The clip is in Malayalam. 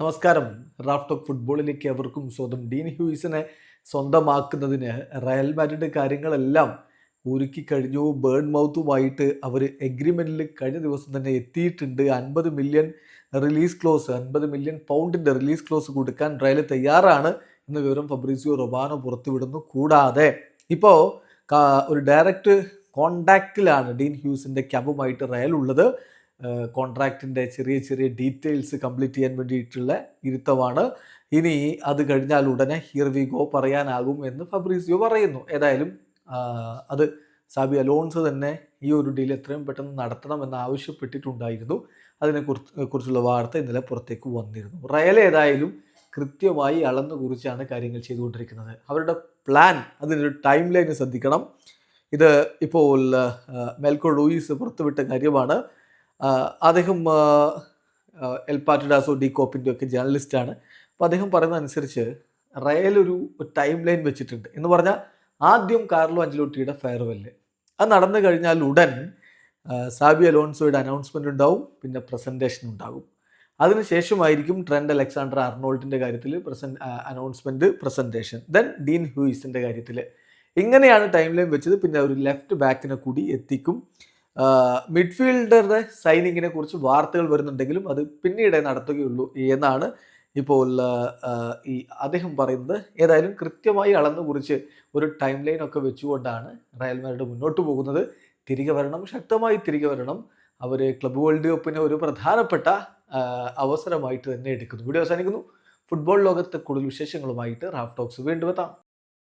നമസ്കാരം. റാഫ് ടോക്ക് ഫുട്ബോളിലേക്ക് അവർക്കും സ്വന്തം ഡീൻ ഹ്യൂസിനെ സ്വന്തമാക്കുന്നതിന് റയൽ മാഡ്രിഡ് കാര്യങ്ങളെല്ലാം ഒരുക്കി കഴിഞ്ഞു. ബേൺ മൗത്തുമായിട്ട് അവർ എഗ്രിമെന്റിൽ കഴിഞ്ഞ ദിവസം തന്നെ എത്തിയിട്ടുണ്ട്. അൻപത് മില്യൺ റിലീസ് ക്ലോസ് അൻപത് മില്യൺ പൗണ്ടിന്റെ റിലീസ് ക്ലോസ് കൊടുക്കാൻ റയൽ തയ്യാറാണ് എന്ന വിവരം ഫബ്രീസിയോ റൊബാനോ പുറത്തുവിടുന്നു. കൂടാതെ ഇപ്പോൾ ഒരു ഡയറക്റ്റ് കോണ്ടാക്റ്റിലാണ് ഡീൻ ഹ്യൂസിന്റെ ക്യാബുമായിട്ട് റയൽ ഉള്ളത് കോൺട്രാക്റ്റിന്റെ ചെറിയ ചെറിയ ഡീറ്റെയിൽസ് കംപ്ലീറ്റ് ചെയ്യാൻ വേണ്ടിയിട്ടുള്ള ഇരുത്തമാണ്. ഇനി അത് കഴിഞ്ഞാൽ ഉടനെ ഹിയർ വി ഗോ പറയാനാകും എന്ന് ഫബ്രീസിയോ പറയുന്നു. ഏതായാലും അത് സാബി അലോൺസ് തന്നെ ഈ ഒരു ഡീൽ എത്രയും പെട്ടെന്ന് നടത്തണമെന്ന് ആവശ്യപ്പെട്ടിട്ടുണ്ടായിരുന്നു. അതിനെ കുറിച്ചുള്ള വാർത്ത ഇന്നലെ പുറത്തേക്ക് വന്നിരുന്നു. റയൽ ഏതായാലും കൃത്യമായി അളന്നു കുറിച്ചാണ് കാര്യങ്ങൾ ചെയ്തുകൊണ്ടിരിക്കുന്നത്. അവരുടെ പ്ലാൻ അതിനൊരു ടൈം ലൈന് ശ്രദ്ധിക്കണം. ഇത് ഇപ്പോൾ മെൽക്കോ ലൂയിസ് പുറത്തുവിട്ട കാര്യമാണ്. അദ്ദേഹം എൽ പാറ്റഡാസോ ഡി കോപ്പിന്റെ ഒക്കെ ജേർണലിസ്റ്റാണ് അപ്പോൾ അദ്ദേഹം പറയുന്ന അനുസരിച്ച് റയൽ ഒരു ടൈം ലൈൻ വെച്ചിട്ടുണ്ട്. എന്ന് പറഞ്ഞാൽ ആദ്യം കാർലോ അഞ്ചലോട്ടിയുടെ ഫെയർവെല്ല് അത് നടന്നു കഴിഞ്ഞാൽ ഉടൻ സാബി അലോൺസോയുടെ അനൗൺസ്മെന്റ് ഉണ്ടാവും പിന്നെ പ്രസന്റേഷൻ ഉണ്ടാകും. അതിനുശേഷമായിരിക്കും ട്രെൻഡ് അലക്സാണ്ടർ അർണോൾട്ടിന്റെ കാര്യത്തിൽ present announcement presentation then Dean ഹ്യൂയിസിന്റെ കാര്യത്തിൽ. ഇങ്ങനെയാണ് ടൈം ലൈൻ വെച്ചത്. പിന്നെ ഒരു ലെഫ്റ്റ് ബാക്കിനെ കൂടി എത്തിക്കും. മിഡ്ഫീൽഡറുടെ സൈനിങ്ങിനെ കുറിച്ച് വാർത്തകൾ വരുന്നുണ്ടെങ്കിലും അത് പിന്നീടേ നടത്തുകയുള്ളൂ എന്നാണ് ഇപ്പോൾ ഈ അദ്ദേഹം പറയുന്നത്. ഏതായാലും കൃത്യമായി അളന്നു കുറിച്ച് ഒരു ടൈം ലൈൻ ഒക്കെ വെച്ചുകൊണ്ടാണ് റയൽ മാഡ്രിഡ് മുന്നോട്ട് പോകുന്നത്. തിരികെ വരണം ശക്തമായി തിരികെ വരണം. അവർ ക്ലബ് വേൾഡ് കപ്പിനെ ഒരു പ്രധാനപ്പെട്ട അവസരമായിട്ട് തന്നെ എടുക്കുന്നു. വീഡിയോ അവസാനിക്കുന്നു. ഫുട്ബോൾ ലോകത്തെ കൂടുതൽ വിശേഷങ്ങളുമായിട്ട് റാഫ് ടോക്സ് വീണ്ടും എത്താം.